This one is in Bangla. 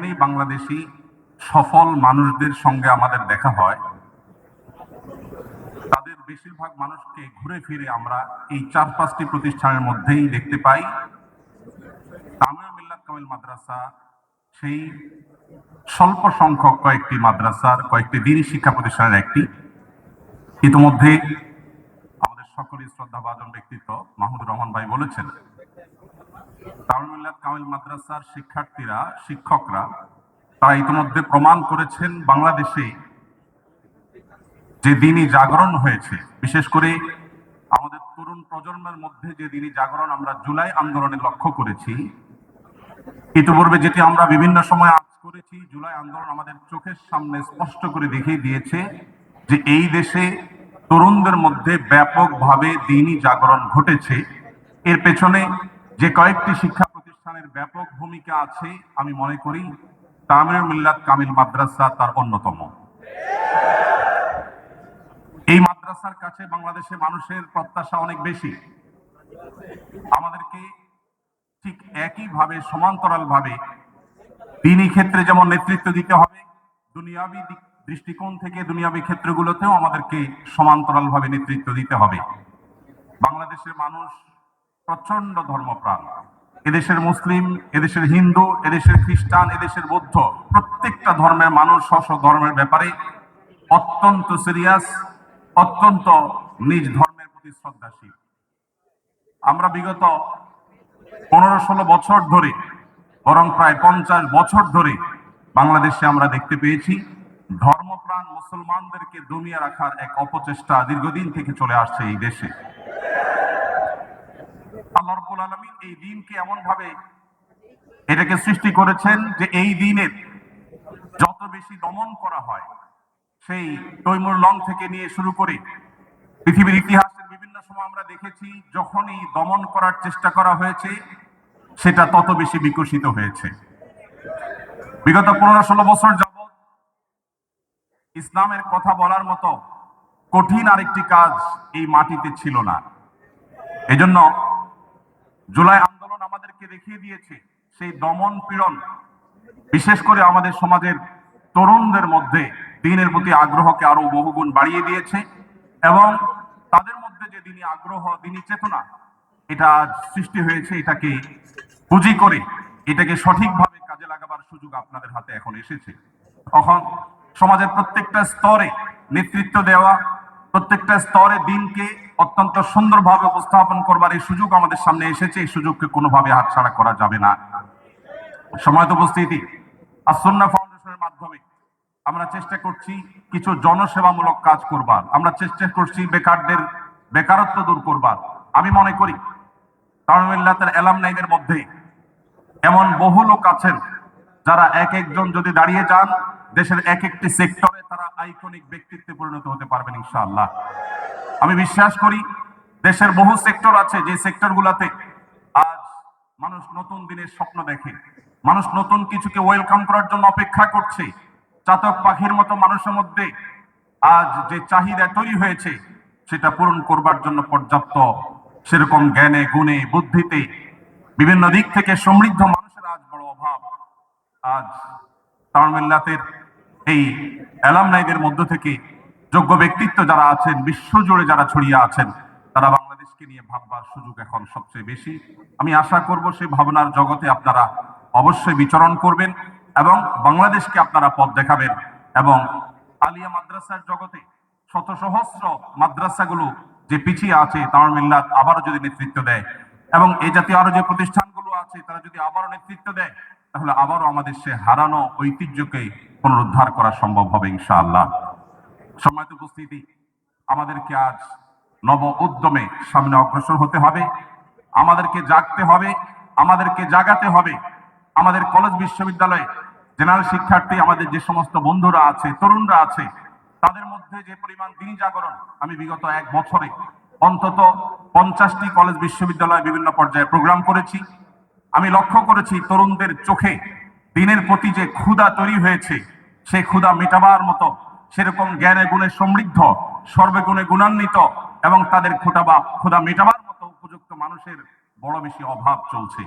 যেখানেই বাংলাদেশি সফল মানুষদের সঙ্গে আমাদের দেখা হয়। তাদের বেশিরভাগ মানুষকে ঘুরে ফিরে আমরা এই চার পাঁচটি প্রতিষ্ঠানের মধ্যেই দেখতে পাই। তামিল কামিল মাদ্রাসা, সেই স্বল্প সংখ্যক কয়েকটি মাদ্রাসার কয়েকটি দিনী শিক্ষা প্রতিষ্ঠানের একটি। ইতিমধ্যে আমাদের সকলেই শ্রদ্ধাভাজন ব্যক্তিত্ব মাহমুদুর রহমান ভাই বলেছেন কামিল মাদ্রাসার শিক্ষার্থীরা, শিক্ষকরা, তারা ইতিমধ্যে প্রমাণ করেছেন বাংলাদেশে যে দিনই জাগরণ হয়েছে। বিশেষ করে আমাদের তরুণ প্রজন্মের মধ্যে যে দিনই জাগরণ আমরা জুলাই আন্দোলনে লক্ষ্য করেছি, ইতিপূর্বে যেটি আমরা বিভিন্ন সময় আজ করেছি, জুলাই আন্দোলন আমাদের চোখের সামনে স্পষ্ট করে দেখিয়ে দিয়েছে যে এই দেশে তরুণদের মধ্যে ব্যাপকভাবে দিনই জাগরণ ঘটেছে। এর পেছনে যে কয়েকটি শিক্ষা প্রতিষ্ঠানের ব্যাপক ভূমিকা আছে, আমি মনে করি তামিল মিল্লাত কামিল মাদ্রাসা তার অন্যতম। এই মাদ্রাসার কাছে বাংলাদেশে মানুষের প্রত্যাশা অনেক বেশি। আমাদেরকে ঠিক একইভাবে সমান্তরাল ভাবে দিনী ক্ষেত্রে যেমন নেতৃত্ব দিতে হবে, দুনিয়াবি দৃষ্টিকোণ থেকে দুনিয়াবি ক্ষেত্রগুলোতেও আমাদেরকে সমান্তরাল ভাবে নেতৃত্ব দিতে হবে। বাংলাদেশের মানুষ প্রচণ্ড ধর্মপ্রাণ। এদেশের মুসলিম, এদেশের হিন্দু, এদেশের খ্রিস্টান, এদেশের বৌদ্ধ, প্রত্যেকটা ধর্মের মানুষ স্ব ধর্মের ব্যাপারে অত্যন্ত সিরিয়াস অত্যন্ত নিজ ধর্মের প্রতি শ্রদ্ধাশীল। আমরা বিগত পনেরো ষোলো বছর ধরে, বরং প্রায় পঞ্চাশ বছর ধরে বাংলাদেশে আমরা দেখতে পেয়েছি, ধর্মপ্রাণ মুসলমানদেরকে দমিয়ে রাখার এক অপচেষ্টা দীর্ঘদিন থেকে চলে আসছে এই দেশে। রাব্বুল আলামিন এই দিনকে এমন ভাবে এটাকে সৃষ্টি করেছেন যে এই দিনের যত বেশি দমন করা হয়, সেই তৈমুর লং থেকে নিয়ে শুরু করে পৃথিবীর ইতিহাসের বিভিন্ন সময় আমরা দেখেছি, যখনই দমন করার চেষ্টা করা হয়েছে, সেটা তত বেশি বিকশিত হয়েছে। বিগত পনেরো ষোলো বছর যাবৎ ইসলামের কথা বলার মতো কঠিন আরেকটি কাজ এই মাটিতে ছিল না। এজন্য জুলাই আন্দোলন আমাদেরকে দেখিয়ে দিয়েছে, সেই দমন পীড়ন, বিশেষ করে আমাদের সমাজের তরুণদের মধ্যে দিনের প্রতি আগ্রহকে আরও বহুগুণ বাড়িয়ে দিয়েছে এবং তাদের মধ্যে যে দিনী আগ্রহ, দিনী চেতনা, এটা সৃষ্টি হয়েছে, এটাকে পুঁজি করে, এটাকে সঠিকভাবে কাজে লাগাবার সুযোগ আপনাদের হাতে এখন এসেছে। তখন সমাজের প্রত্যেকটা স্তরে নেতৃত্ব দেওয়া প্রত্যেকটা স্তরে দিনকে অত্যন্ত সুন্দরভাবে উপস্থাপন করবার এই সুযোগ আমাদের সামনে এসেছে। এই সুযোগকে কোনোভাবে হাতছাড়া করা যাবে না। সময়ত উপস্থিতি। আসন্না ফাউন্ডেশনের মাধ্যমে আমরা চেষ্টা করছি কিছু জনসেবামূলক কাজ করবার। আমরা চেষ্টা করছি বেকারদের বেকারত্ব দূর করবার। আমি মনে করি তামিল্লাতের এলামনাইদের মধ্যে এমন বহু লোক আছেন যারা এক একজন যদি দাঁড়িয়ে যান, দেশের এক একটি সেক্টরে তারা আইকনিক ব্যক্তিত্বে পরিণত হতে পারবেন ইনশাআল্লাহ। আমি বিশ্বাস করি, দেশের বহু সেক্টর আছে যে সেক্টরগুলোতে আজ মানুষ নতুন দিনের স্বপ্ন দেখে। মানুষ নতুন কিছুকে ওয়েলকাম করার জন্য অপেক্ষা করছে। চাতক পাখির মতো মানুষের মধ্যে আজ যে চাহিদা তৈরি হয়েছে, সেটা পূরণ করবার জন্য পর্যাপ্ত সেরকম জ্ঞানে, গুণে, বুদ্ধিতে বিভিন্ন দিক থেকে সমৃদ্ধ মানুষের আজ বড় অভাব আজ তামিল্লাতের এই অ্যালামনাইদের মধ্য থেকে যোগ্য ব্যক্তিত্ব যারা আছেন বিশ্বজুড়ে যারা ছড়িয়ে আছেন, তারা বাংলাদেশকে নিয়ে ভাববার সুযোগ এখন সবচেয়ে বেশি। আমি আশা করব সেই ভাবনার জগতে আপনারা অবশ্যই বিচরণ করবেন এবং বাংলাদেশকে আপনারা পথ দেখাবেন এবং আলিয়া মাদ্রাসার জগতে শত সহস্র মাদ্রাসাগুলো যে পিছিয়ে আছে তামিল মিল্লাত আবারও যদি নেতৃত্ব দেয় এবং এই জাতীয় আরও যে প্রতিষ্ঠানগুলো আছে, তারা যদি আবারও নেতৃত্ব দেয় তাহলে আবারও আমাদের সে হারানো ঐতিহ্যকে পুনরুদ্ধার করা সম্ভব হবে ইনশাআল্লাহ। সম্মানিত উপস্থিতি, আমাদেরকে আজ নব উদ্যমে সামনে অগ্রসর হতে হবে। আমাদেরকে জাগতে হবে, আমাদেরকে জাগাতে হবে। আমাদের কলেজ বিশ্ববিদ্যালয়ে জেনারেল শিক্ষার্থী, আমাদের যে সমস্ত বন্ধুরা আছে, তরুণরা আছে, তাদের মধ্যে যে পরিমাণ দিনী জাগরণ আমি বিগত এক বছরে অন্তত পঞ্চাশটি কলেজ বিশ্ববিদ্যালয়ে বিভিন্ন পর্যায়ে প্রোগ্রাম করেছি। আমি লক্ষ্য করেছি তরুণদের চোখে দিনের প্রতি যে ক্ষুধা তৈরি হয়েছে সে ক্ষুদা মেটাবার মতো সেরকম জ্ঞানে গুণে সমৃদ্ধ সর্বগুণে গুণান্বিত এবং তাদের খুটাবা বা মেটাবার মতো উপযুক্ত মানুষের বড় বেশি অভাব চলছে।